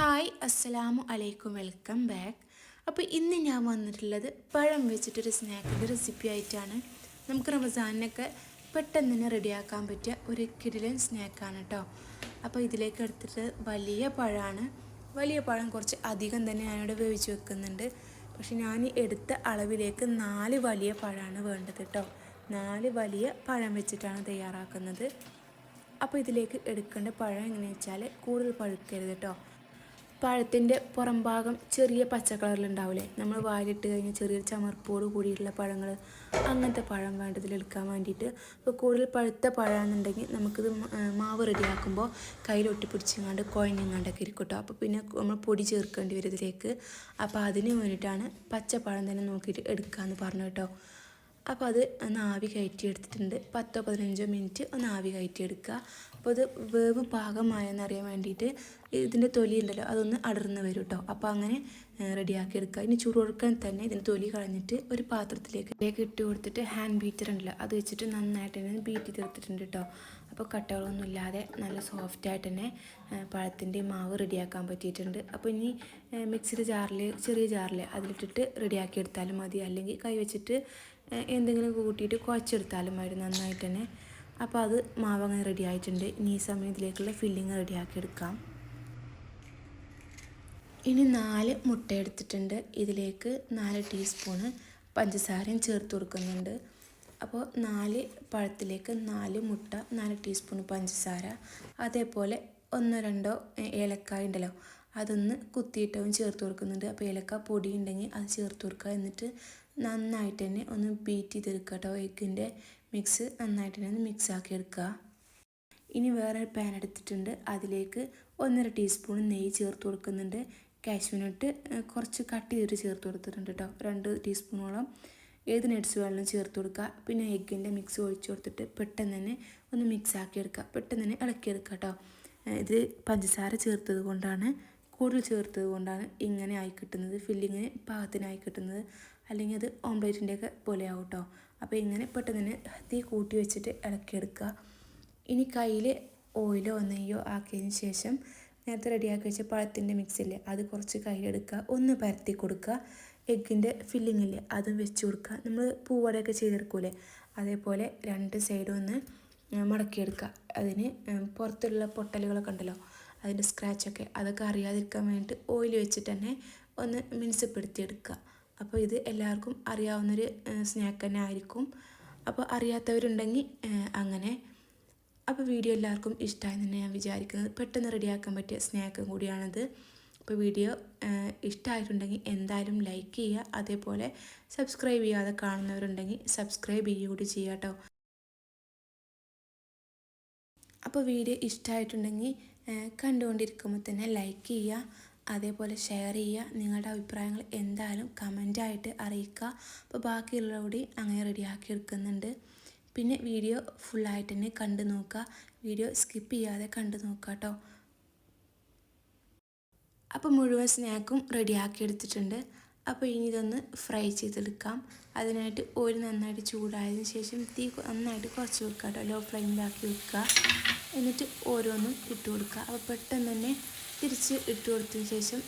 Hi അസ്സലാമു അലൈക്കും welcome back അപ്പോൾ ഇന്ന് ഞാൻ വന്നിട്ടുള്ളത് പഴം വെച്ചിട്ടൊരു സ്നാക്കിന്റെ റെസിപ്പി ആയിട്ടാണ്. നമുക്ക് റമസാനിനൊക്കെ പെട്ടെന്ന് തന്നെ റെഡിയാക്കാൻ പറ്റിയ ഒരു കിടിലൻ സ്നാക്കാണ് കേട്ടോ അപ്പോൾ ഇതിലേക്ക് എടുത്തിട്ട് വലിയ പഴമാണ്. വലിയ പഴം കുറച്ച് അധികം തന്നെ ഞാനിവിടെ വേവിച്ച് വെക്കുന്നുണ്ട്. പക്ഷെ ഞാൻ എടുത്ത അളവിലേക്ക് നാല് വലിയ പഴമാണ് വേണ്ടത് കേട്ടോ നാല് വലിയ പഴം വെച്ചിട്ടാണ് തയ്യാറാക്കുന്നത്. അപ്പോൾ ഇതിലേക്ക് എടുക്കേണ്ട പഴം എങ്ങനെയാണെന്ന് വെച്ചാൽ കൂടുതൽ പഴുക്കരുത് കേട്ടോ പഴത്തിന്റെ പുറം ഭാഗം ചെറിയ പച്ച കളറിലുണ്ടാവില്ലേ നമ്മൾ വായിലിട്ട് കഴിഞ്ഞാൽ ചെറിയൊരു ചമർപ്പോട് കൂടിയിട്ടുള്ള പഴങ്ങൾ അങ്ങനത്തെ പഴം വേണ്ടതിലെടുക്കാൻ വേണ്ടിയിട്ട് ഇപ്പോൾ കൂടുതൽ പഴുത്ത പഴമാണെന്നുണ്ടെങ്കിൽ നമുക്കിത് മാവ് റെഡിയാക്കുമ്പോൾ കയ്യിൽ ഒട്ടിപ്പിടിച്ചെങ്ങാണ്ട് കുഴഞ്ഞെങ്ങാണ്ടൊക്കെ കേട്ടോ. അപ്പോൾ പിന്നെ നമ്മൾ പൊടി ചേർക്കേണ്ടി വരും ഇതിലേക്ക്. അപ്പോൾ അതിന് വേണ്ടിയിട്ടാണ് പച്ചപ്പഴം തന്നെ നോക്കിയിട്ട് എടുക്കാമെന്ന് പറഞ്ഞു കേട്ടോ. അപ്പോൾ അത് ഒന്ന് ആവി കയറ്റി എടുത്തിട്ടുണ്ട് പത്തോ പതിനഞ്ചോ മിനിറ്റ് ഒന്ന് ആവി കയറ്റി എടുക്കുക അപ്പോൾ അത് വേവ് പാകമായെന്ന് അറിയാൻ വേണ്ടിയിട്ട് ഇതിന്റെ തൊലി ഉണ്ടല്ലോ അതൊന്ന് അടർന്ന് വരും കേട്ടോ അപ്പോൾ അങ്ങനെ റെഡിയാക്കി എടുക്കുക ഇനി ചൂടൊടുക്കാൻ തന്നെ ഇതിന്റെ തൊലി കളഞ്ഞിട്ട് ഒരു പാത്രത്തിലേക്ക് ഇട്ട് കൊടുത്തിട്ട് ഹാൻഡ് ബീറ്റർ ഉണ്ടല്ലോ അത് വെച്ചിട്ട് നന്നായിട്ട് തന്നെ ബീറ്റ് തീർത്തിട്ടുണ്ട് കേട്ടോ അപ്പോൾ കട്ടകളൊന്നും ഇല്ലാതെ നല്ല സോഫ്റ്റായിട്ട് തന്നെ പഴത്തിന്റെ മാവ് റെഡിയാക്കാൻ പറ്റിയിട്ടുണ്ട്. അപ്പോൾ ഇനി മിക്സിയുടെ ജാറിൽ ചെറിയ ജാറിൽ അതിലിട്ടിട്ട് റെഡിയാക്കി എടുത്താലും മതി. അല്ലെങ്കിൽ കൈ വെച്ചിട്ട് എന്തെങ്കിലും കൂട്ടിയിട്ട് കുഴച്ചെടുത്താലും മതി നന്നായിട്ട് തന്നെ അപ്പോൾ അത് മാവങ്ങനെ റെഡി ആയിട്ടുണ്ട്. ഇനി ഈ സമയത്തിലേക്കുള്ള ഫില്ലിങ് റെഡിയാക്കി എടുക്കാം. ഇനി നാല് മുട്ട എടുത്തിട്ടുണ്ട്. ഇതിലേക്ക് നാല് ടീസ്പൂണ് പഞ്ചസാരയും ചേർത്ത് കൊടുക്കുന്നുണ്ട്. അപ്പോൾ നാല് പഴത്തിലേക്ക് നാല് മുട്ട നാല് ടീസ്പൂൺ പഞ്ചസാര. അതേപോലെ ഒന്നോ രണ്ടോ ഏലക്കായ ഉണ്ടല്ലോ അതൊന്ന് കുത്തിയിട്ടവും ചേർത്ത് കൊടുക്കുന്നുണ്ട്. അപ്പോൾ ഏലക്ക പൊടി ഉണ്ടെങ്കിൽ അത് ചേർത്ത് കൊടുക്കുക. എന്നിട്ട് നന്നായിട്ട് തന്നെ ഒന്ന് ബീറ്റ് ചെയ്തെടുക്കുക കേട്ടോ. എഗ്ഗിന്റെ മിക്സ് നന്നായിട്ട് തന്നെ ഒന്ന് മിക്സ് ആക്കി എടുക്കുക. ഇനി വേറൊരു പാൻ എടുത്തിട്ടുണ്ട്. അതിലേക്ക് ഒന്നര ടീസ്പൂൺ നെയ്യ് ചേർത്ത് കൊടുക്കുന്നുണ്ട്. കാശ്മീരിട്ട് കുറച്ച് കട്ട് ചെയ്തിട്ട് ചേർത്ത് കൊടുത്തിട്ടുണ്ട് കേട്ടോ. രണ്ട് ടീസ്പൂണോളം ഏത് നട്ട്സ് വേണമെങ്കിലും ചേർത്ത് കൊടുക്കുക. പിന്നെ എഗ്ഗിന്റെ മിക്സ് ഒഴിച്ചു കൊടുത്തിട്ട് പെട്ടെന്ന് തന്നെ ഒന്ന് മിക്സ് ആക്കി എടുക്കുക. പെട്ടെന്ന് തന്നെ ഇളക്കിയെടുക്കുക കേട്ടോ. ഇത് പഞ്ചസാര ചേർത്തത് കൊണ്ടാണ് കൂടുതൽ ചേർത്തത് കൊണ്ടാണ് ഇങ്ങനെ ആയി കിട്ടുന്നത്. ഫില്ലിങ്ങിന് പാകത്തിനായി കിട്ടുന്നത്. അല്ലെങ്കിൽ അത് ഓംലേറ്റിന്റെയൊക്കെ പോലെ കേട്ടോ അപ്പോൾ ഇങ്ങനെ പെട്ടെന്ന് തീ കൂട്ടി വെച്ചിട്ട് ഇളക്കിയെടുക്കുക. ഇനി കയ്യിൽ ഓയിലോ നെയ്യോ ആക്കിയതിന് ശേഷം നേരത്തെ റെഡിയാക്കി വെച്ച പഴത്തിന്റെ മിക്സില്ലേ അത് കുറച്ച് കയ്യിലെടുക്കുക. ഒന്ന് പരത്തി കൊടുക്കുക. എഗ്ഗിന്റെ ഫില്ലിംഗ് ഇല്ലേ അതും വെച്ച് കൊടുക്കുക. നമ്മൾ പൂവടയൊക്കെ ചെയ്തെടുക്കൂലേ അതേപോലെ രണ്ട് സൈഡും ഒന്ന് മടക്കിയെടുക്കുക. അതിന് പുറത്തുള്ള പൊട്ടലുകളൊക്കെ ഉണ്ടല്ലോ അതിന്റെ സ്ക്രാച്ചൊക്കെ അതൊക്കെ അറിയാതിരിക്കാൻ വേണ്ടിയിട്ട് ഓയിൽ വെച്ചിട്ട് തന്നെ ഒന്ന് മിനുസപ്പെടുത്തിയെടുക്കുക. അപ്പോൾ ഇത് എല്ലാവർക്കും അറിയാവുന്നൊരു സ്നാക്ക് തന്നെ ആയിരിക്കും. അപ്പോൾ അറിയാത്തവരുണ്ടെങ്കിൽ അങ്ങനെ. അപ്പോൾ വീഡിയോ എല്ലാവർക്കും ഇഷ്ടമായി തന്നെ ഞാൻ വിചാരിക്കുന്നത് പെട്ടെന്ന് റെഡിയാക്കാൻ പറ്റിയ സ്നാക്കും കൂടിയാണത്. അപ്പോൾ വീഡിയോ ഇഷ്ടമായിട്ടുണ്ടെങ്കിൽ എന്തായാലും ലൈക്ക് ചെയ്യുക. അതേപോലെ സബ്സ്ക്രൈബ് ചെയ്യാതെ കാണുന്നവരുണ്ടെങ്കിൽ സബ്സ്ക്രൈബ് ചെയ്യുക കൂടി ചെയ്യുക കേട്ടോ അപ്പോൾ വീഡിയോ ഇഷ്ടമായിട്ടുണ്ടെങ്കിൽ കണ്ടുകൊണ്ടിരിക്കുമ്പോൾ തന്നെ ലൈക്ക് ചെയ്യുക അതേപോലെ ഷെയർ ചെയ്യുക നിങ്ങളുടെ അഭിപ്രായങ്ങൾ എന്തായാലും കമന്റായിട്ട് അറിയിക്കുക. അപ്പോൾ ബാക്കിയുള്ളവരോട് അങ്ങനെ റെഡിയാക്കി എടുക്കുന്നുണ്ട്. പിന്നെ വീഡിയോ ഫുള്ളായിട്ട് തന്നെ കണ്ടു നോക്കുക. വീഡിയോ സ്കിപ്പ് ചെയ്യാതെ കണ്ടു നോക്കുക കേട്ടോ. അപ്പോൾ മുഴുവൻ സ്നാക്കും റെഡിയാക്കി എടുത്തിട്ടുണ്ട്. അപ്പോൾ ഇനി ഇതൊന്ന് ഫ്രൈ ചെയ്തെടുക്കാം. അതിനായിട്ട് ഓയിൽ നന്നായിട്ട് ചൂടായതിനു ശേഷം തീ നന്നായിട്ട് കുറച്ച് വെക്കുക കേട്ടോ. ലോ ഫ്ലെയിമിലാക്കി വെക്കുക. എന്നിട്ട് ഓരോന്നും ഇട്ട് കൊടുക്കുക. അപ്പോൾ പെട്ടെന്ന് തന്നെ തിരിച്ച് ഇട്ട് കൊടുത്തതിന് ശേഷം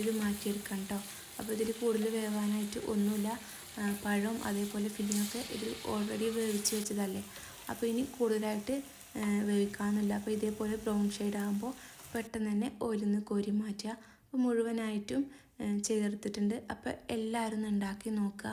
ഇത് മാറ്റിയെടുക്കാം കേട്ടോ. അപ്പോൾ ഇതിൽ കൂടുതൽ വേവാനായിട്ട് ഒന്നുമില്ല. പഴം അതേപോലെ ഫില്ലിങ്ങൊക്കെ ഇത് ഓൾറെഡി വേവിച്ച് വെച്ചതല്ലേ. അപ്പോൾ ഇനി കൂടുതലായിട്ട് വേവിക്കാമെന്നില്ല അപ്പോൾ ഇതേപോലെ ബ്രൗൺ ഷെയ്ഡ് ആകുമ്പോൾ പെട്ടെന്ന് തന്നെ ഓയിലിൽ നിന്ന് കോരി മാറ്റുക. മുഴുവനായിട്ടും ചെയ്തെടുത്തിട്ടുണ്ട്. അപ്പോൾ എല്ലാവരും ഉണ്ടാക്കി നോക്കുക